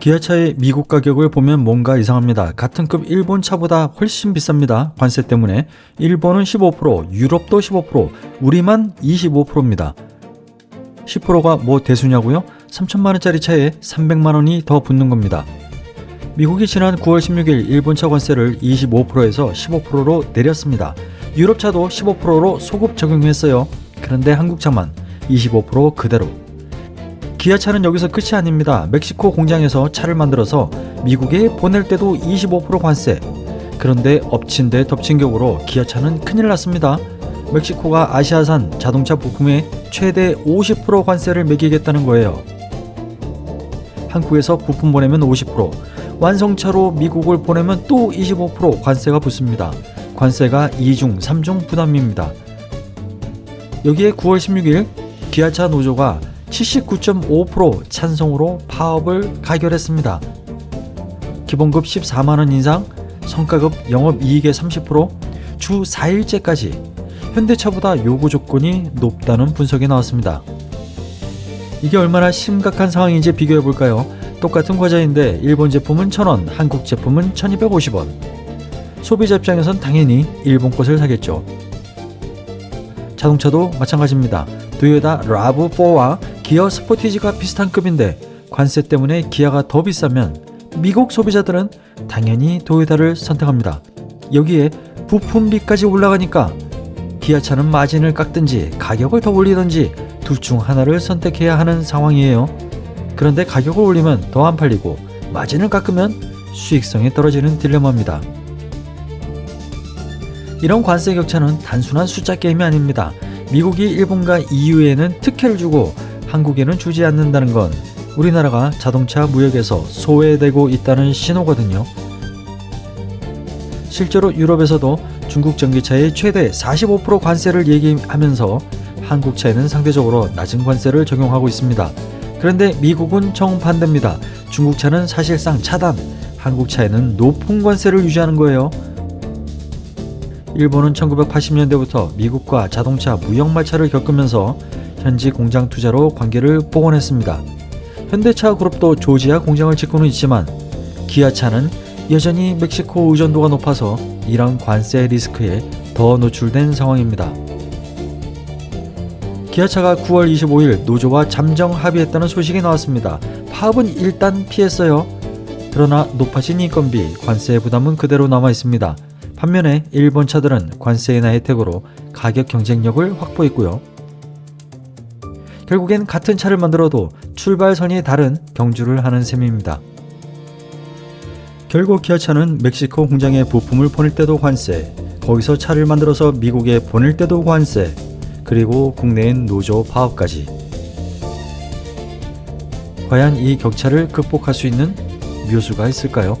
기아차의 미국 가격을 보면 뭔가 이상합니다. 같은 급 일본 차보다 훨씬 비쌉니다. 관세 때문에 일본은 15%, 유럽도 15%, 우리만 25%입니다. 10%가 뭐 대수냐고요? 3천만 원짜리 차에 300만 원이 더 붙는 겁니다. 미국이 지난 9월 16일 일본 차 관세를 25%에서 15%로 내렸습니다. 유럽 차도 15%로 소급 적용했어요. 그런데 한국 차만 25% 그대로. 기아차는 여기서 끝이 아닙니다. 멕시코 공장에서 차를 만들어서 미국에 보낼 때도 25% 관세. 그런데 엎친 데 덮친 격으로 기아차는 큰일 났습니다. 멕시코가 아시아산 자동차 부품에 최대 50% 관세를 매기겠다는 거예요. 한국에서 부품 보내면 50%, 완성차로 미국을 보내면 또 25% 관세가 붙습니다. 관세가 2중, 3중 부담입니다. 여기에 9월 16일 기아차 노조가 79.5% 찬성으로 파업을 가결했습니다. 기본급 14만원 인상, 성과급 영업이익의 30%, 주 4일째까지 현대차보다 요구 조건이 높다는 분석이 나왔습니다. 이게 얼마나 심각한 상황인지 비교해 볼까요? 똑같은 과자인데 일본 제품은 1,000원, 한국 제품은 1,250원. 소비자 입장에선 당연히 일본 것을 사겠죠. 자동차도 마찬가지입니다. 도요타 라브4와 기어 스포티지가 비슷한 급인데 관세 때문에 기아가 더 비싸면 미국 소비자들은 당연히 도요타를 선택합니다. 여기에 부품비까지 올라가니까 기아차는 마진을 깎든지 가격을 더 올리든지 둘 중 하나를 선택해야 하는 상황이에요. 그런데 가격을 올리면 더 안 팔리고 마진을 깎으면 수익성이 떨어지는 딜레마입니다. 이런 관세 격차는 단순한 숫자 게임이 아닙니다. 미국이 일본과 EU에는 특혜를 주고 한국에는 주지 않는다는 건 우리나라가 자동차 무역에서 소외되고 있다는 신호거든요. 실제로 유럽에서도 중국 전기차에 최대 45% 관세를 얘기하면서 한국 차에는 상대적으로 낮은 관세를 적용하고 있습니다. 그런데 미국은 정반대입니다. 중국 차는 사실상 차단, 한국 차에는 높은 관세를 유지하는 거예요. 일본은 1980년대부터 미국과 자동차 무역 마찰을 겪으면서 현지 공장 투자로 관계를 복원했습니다. 현대차 그룹도 조지아 공장을 짓고는 있지만 기아차는 여전히 멕시코 의존도가 높아서 이런 관세 리스크에 더 노출된 상황입니다. 기아차가 9월 25일 노조와 잠정 합의했다는 소식이 나왔습니다. 파업은 일단 피했어요. 그러나 높아진 인건비, 관세 부담은 그대로 남아 있습니다. 반면에 일본 차들은 관세나 혜택으로 가격 경쟁력을 확보했고요. 결국엔 같은 차를 만들어도 출발선이 다른 경주를 하는 셈입니다. 결국 기아차는 멕시코 공장에 부품을 보낼 때도 관세, 거기서 차를 만들어서 미국에 보낼 때도 관세, 그리고 국내엔 노조 파업까지. 과연 이 격차를 극복할 수 있는 묘수가 있을까요?